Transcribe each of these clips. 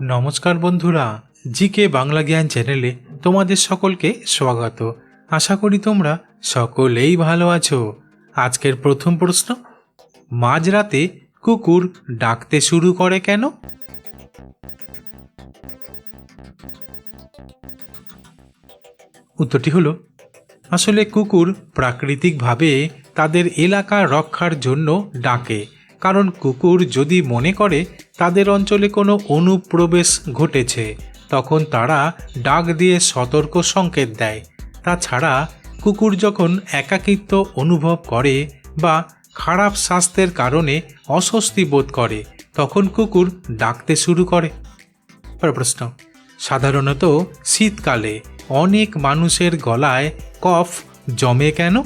নমস্কার বন্ধুরা জি কে বাংলা জ্ঞান চ্যানেলে তোমাদের সকলকে স্বাগত। আশা করি তোমরা সকলেই ভালো আছো। আজকের প্রথম প্রশ্ন, মাঝরাতে কুকুর ডাকতে শুরু করে কেন? উত্তরটি হলো, আসলে কুকুর প্রাকৃতিকভাবে তাদের এলাকা রক্ষার জন্য ডাকে, কারণ কুকুর যদি মনে করে তাদের অঞ্চলে কোনো অনুপ্রবেশ ঘটেছে, তখন তারা ডাক দিয়ে সতর্ক সংকেত দেয়। তাছাড়া কুকুর যখন একাকিত্ব অনুভব করে বা খারাপ স্বাস্থ্যের কারণে অস্বস্তি বোধ করে, তখন কুকুর ডাকতে শুরু করে। প্রশ্ন, সাধারণত শীতকালে অনেক মানুষের গলায় কফ জমে কেন?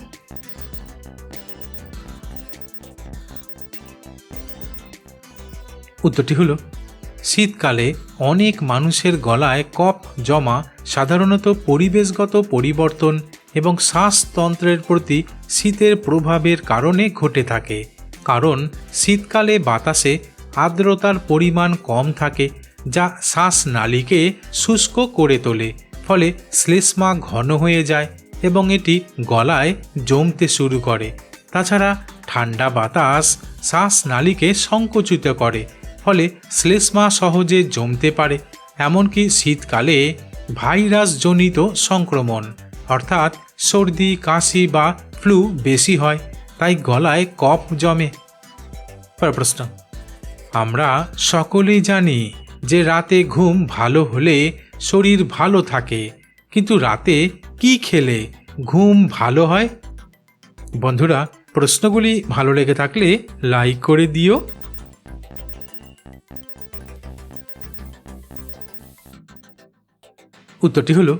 উত্তরটি হলো, শীতকালে অনেক মানুষের গলায় কফ জমা, সাধারণত পরিবেশগত পরিবর্তন এবং শ্বাসতন্ত্রের প্রতি শীতের প্রভাবের কারণে ঘটে থাকে। কারণ, শীতকালে বাতাসে আর্দ্রতার পরিমাণ কম থাকে, যা শ্বাসনালীকে শুষ্ক করে তোলে, ফলে শ্লেষ্মা ঘন হয়ে যায় এবং এটি গলায় জমতে শুরু করে। তাছাড়া ঠান্ডা বাতাস শ্বাসনালীকে সংকুচিত করে ফলে শ্লেষ্মা সহজে জমতে পারে, এমনকি শীতকালে ভাইরাসজনিত সংক্রমণ, অর্থাৎ সর্দি, কাশি বা ফ্লু বেশি হয়, তাই গলায় কফ জমে। প্রশ্ন। আমরা সকলেই জানি যে রাতে ঘুম ভালো হলে শরীর ভালো থাকে, কিন্তু রাতে কি খেলে ঘুম ভালো হয়? বন্ধুরা, প্রশ্নগুলি ভালো লেগে থাকলে লাইক করে দিও। উত্তরটি হলো,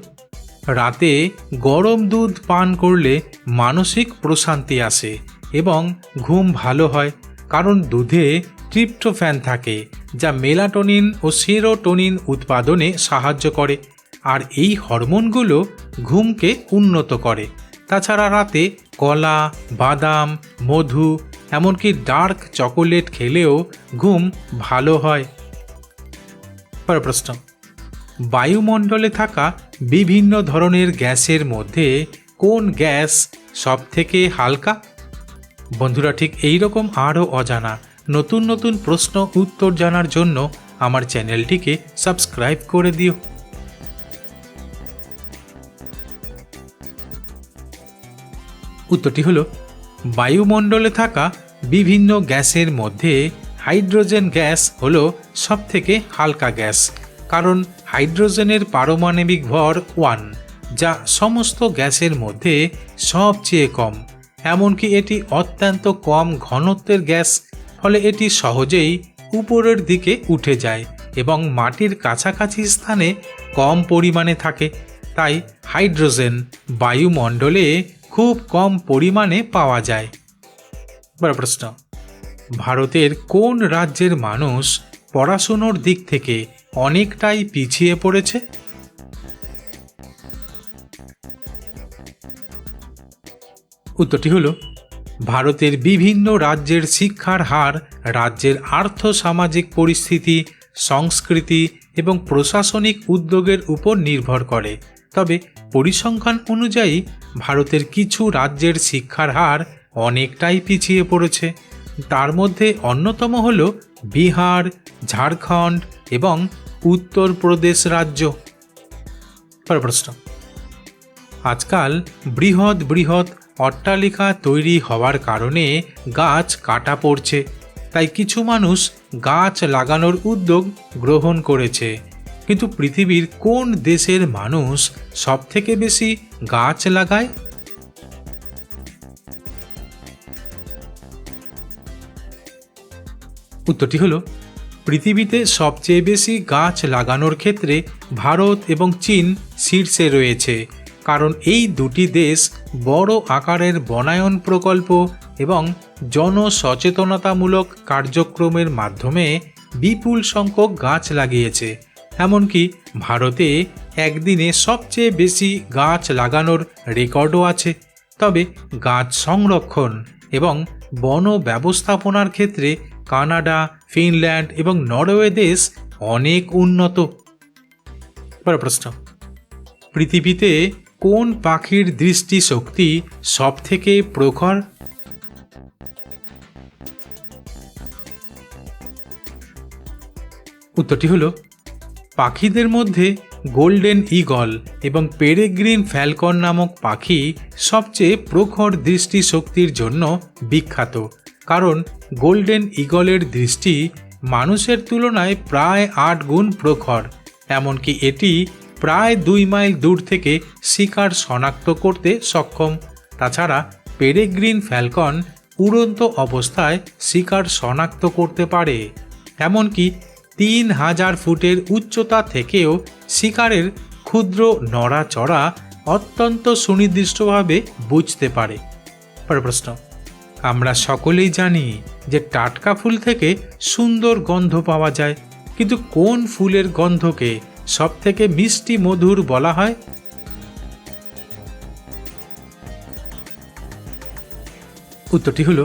রাতে গরম দুধ পান করলে মানসিক প্রশান্তি আসে এবং ঘুম ভালো হয় কারণ দুধে ট্রিপ্টোফ্যান থাকে যা মেলাটোনিন ও সেরোটোনিন উৎপাদনে সাহায্য করে আর এই হরমোনগুলো ঘুমকে উন্নত করে। তাছাড়া রাতে কলা, বাদাম, মধু এমনকি ডার্ক চকোলেট খেলেও ঘুম ভালো হয়। পরের প্রশ্ন। বায়ুমণ্ডলে থাকা বিভিন্ন ধরনের গ্যাসের মধ্যে কোন গ্যাস সবথেকে হালকা? বন্ধুরা, ঠিক এই রকম আরও অজানা, নতুন নতুন প্রশ্ন উত্তর জানার জন্য আমার চ্যানেলটিকে সাবস্ক্রাইব করে দিও। উত্তরটি হলো, বায়ুমণ্ডলে থাকা বিভিন্ন গ্যাসের মধ্যে হাইড্রোজেন গ্যাস হলো সবথেকে হালকা গ্যাস, কারণ হাইড্রোজেনের পারমাণবিক ভর ওয়ান, যা সমস্ত গ্যাসের মধ্যে সবচেয়ে কম। এমনকি এটি অত্যন্ত কম ঘনত্বের গ্যাস, ফলে এটি সহজেই উপরের দিকে উঠে যায় এবং মাটির কাছাকাছি স্থানে কম পরিমাণে থাকে। তাই হাইড্রোজেন বায়ুমণ্ডলে খুব কম পরিমাণে পাওয়া যায়। বড় প্রশ্ন। ভারতের কোন রাজ্যের মানুষ পড়াশুনোর দিক থেকে অনেকটাই পিছিয়ে পড়েছে? উত্তরটি হল, ভারতের বিভিন্ন রাজ্যের শিক্ষার হার, রাজ্যের আর্থ সামাজিক পরিস্থিতি, সংস্কৃতি এবং প্রশাসনিক উদ্যোগের উপর নির্ভর করে। তবে পরিসংখ্যান অনুযায়ী ভারতের কিছু রাজ্যের শিক্ষার হার অনেকটাই পিছিয়ে পড়েছে। তার মধ্যে অন্যতম হল বিহার, ঝাড়খণ্ড এবং উত্তরপ্রদেশ রাজ্য। প্রশ্ন। আজকাল বৃহৎ বৃহৎ অট্টালিকা তৈরি হওয়ার কারণে গাছ কাটা পড়ছে। তাই কিছু মানুষ গাছ লাগানোর উদ্যোগ গ্রহণ করেছে। কিন্তু পৃথিবীর কোন দেশের মানুষ সবথেকে বেশি গাছ লাগায়? উত্তরটি হলো, পৃথিবীতে সবচেয়ে বেশি গাছ লাগানোর ক্ষেত্রে ভারত এবং চীন শীর্ষে রয়েছে, কারণ এই দুটি দেশ বড় আকারের বনায়ন প্রকল্প এবং জনসচেতনতামূলক কার্যক্রমের মাধ্যমে বিপুল সংখ্যক গাছ লাগিয়েছে। এমনকি ভারতে একদিনে সবচেয়ে বেশি গাছ লাগানোর রেকর্ডও আছে। তবে গাছ সংরক্ষণ এবং বন ব্যবস্থাপনার ক্ষেত্রে কানাডা, ফিনল্যান্ড এবং নরওয়ে দেশ অনেক উন্নত। পরের প্রশ্ন, পৃথিবীতে কোন পাখির দৃষ্টি শক্তি সব থেকে প্রখর? উত্তরটি হলো, পাখিদের মধ্যে গোল্ডেন ঈগল এবং পেরেগ্রিন ফ্যালকন নামক পাখি সবচেয়ে প্রখর দৃষ্টি শক্তির জন্য বিখ্যাত। কারণ গোল্ডেন ঈগলের দৃষ্টি মানুষের তুলনায় প্রায় আট গুণ প্রখর, এমনকি এটি প্রায় দুই মাইল দূর থেকে শিকার শনাক্ত করতে সক্ষম। তাছাড়া পেরেগ্রিন ফ্যালকন উড়ন্ত অবস্থায় শিকার শনাক্ত করতে পারে, এমনকি তিন হাজার ফুটের উচ্চতা থেকেও শিকারের ক্ষুদ্র নড়াচড়া অত্যন্ত সুনির্দিষ্টভাবে বুঝতে পারে। প্রশ্ন। আমরা সকলেই জানি যে টাটকা ফুল থেকে সুন্দর গন্ধ পাওয়া যায়, কিন্তু কোন ফুলের গন্ধকে সব থেকে মিষ্টি মধুর বলা হয়? উত্তরটি হলো,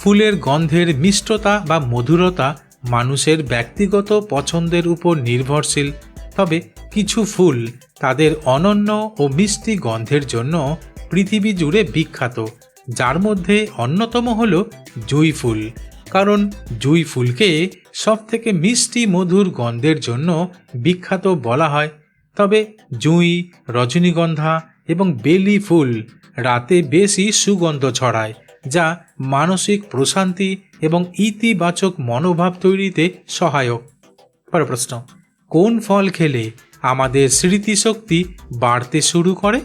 ফুলের গন্ধের মিষ্টতা বা মধুরতা মানুষের ব্যক্তিগত পছন্দের উপর নির্ভরশীল, তবে কিছু ফুল তাদের অনন্য ও মিষ্টি গন্ধের জন্য পৃথিবী জুড়ে বিখ্যাত। যার মধ্যে অন্যতম হল জুই ফুল। কারণ জুই ফুলকে সবথেকে মিষ্টি মধুর গন্ধের জন্য বিখ্যাত বলা হয়। তবে জুঁই, রজনীগন্ধা এবং বেলি ফুল রাতে বেশি সুগন্ধ ছড়ায়, যা মানসিক প্রশান্তি এবং ইতিবাচক মনোভাব তৈরিতে সহায়ক। পরের প্রশ্ন, কোন ফল খেলে আমাদের স্মৃতিশক্তি বাড়তে শুরু করে?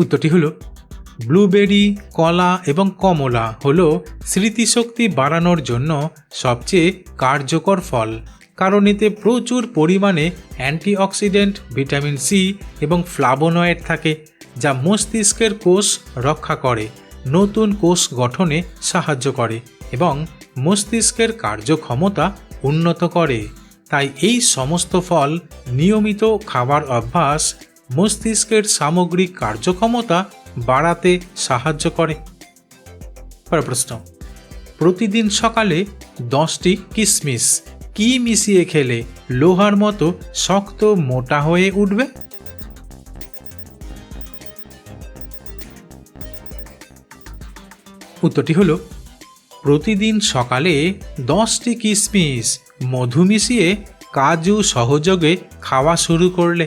উত্তরটি হলো, ব্লুবেরি, কলা এবং কমলা হল স্মৃতিশক্তি বাড়ানোর জন্য সবচেয়ে কার্যকর ফল, কারণ এতে প্রচুর পরিমাণে অ্যান্টিঅক্সিডেন্ট, ভিটামিন সি এবং ফ্লাবোনয়েড থাকে, যা মস্তিষ্কের কোষ রক্ষা করে, নতুন কোষ গঠনে সাহায্য করে এবং মস্তিষ্কের কার্যক্ষমতা উন্নত করে। তাই এই সমস্ত ফল নিয়মিত খাবার অভ্যাস মস্তিষ্কের সামগ্রিক কার্যক্ষমতা বাড়াতে সাহায্য করে। প্রশ্ন, প্রতিদিন সকালে দশটি কিশমিশ কি মিশিয়ে খেলে লোহার মতো শক্ত মোটা হয়ে উঠবে? উত্তরটি হলো, প্রতিদিন সকালে দশটি কিশমিশ মধু মিশিয়ে কাজু সহযোগে খাওয়া শুরু করলে।